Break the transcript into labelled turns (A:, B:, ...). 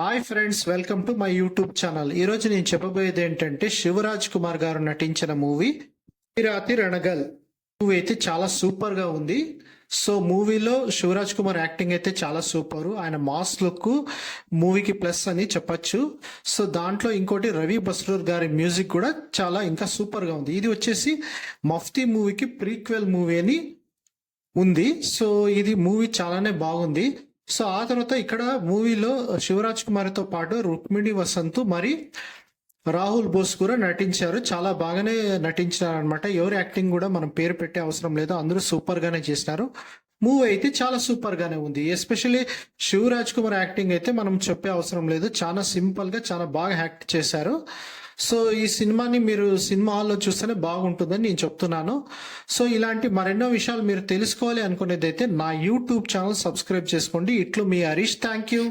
A: Hi friends welcome to my YouTube channel ఈ రోజు నేను చెప్పబోయేది ఏంటంటే శివరాజ్ కుమార్ గారు నటించిన మూవీ తిరాతి రణగల్. మూవీ అయితే చాలా సూపర్గా ఉంది. సో మూవీలో శివరాజ్ కుమార్ యాక్టింగ్ అయితే చాలా సూపర్ ఆయన మాస్ లుక్ మూవీకి ప్లస్ అని చెప్పొచ్చు. సో దాంట్లో ఇంకోటి రవి బస్రూర్ గారి మ్యూజిక్ కూడా చాలా ఇంకా సూపర్గా ఉంది. ఇది వచ్చేసి మఫ్తీ మూవీకి ప్రీక్వెల్ మూవీ అని ఉంది. సో ఇది మూవీ చాలానే బాగుంది. సో ఆ తర్వాత ఇక్కడ మూవీలో శివరాజ్ కుమార్తో పాటు రుక్మిణి వసంత్ మరి రాహుల్ బోస్ కూడా నటించారు. చాలా బాగానే నటించినారు అనమాట ఎవరి యాక్టింగ్ కూడా మనం పేరు పెట్టే అవసరం లేదు. అందరూ సూపర్ గానే చేసినారు. మూవీ అయితే చాలా సూపర్ గానే ఉంది. ఎస్పెషల్లీ శివరాజ్ కుమార్ యాక్టింగ్ అయితే మనం చెప్పే అవసరం లేదు. చాలా సింపుల్గా చాలా బాగా యాక్ట్ చేశారు. సో ఈ సినిమాని మీరు సినిమా హాల్లో చూస్తేనే బాగుంటుందని నేను చెప్తున్నాను. సో ఇలాంటి మరెన్నో విషయాలు మీరు తెలుసుకోవాలి అనుకునేదైతే నా యూట్యూబ్ ఛానల్ సబ్స్క్రైబ్ చేసుకోండి. ఇట్లు మీ హరీష్. Thank you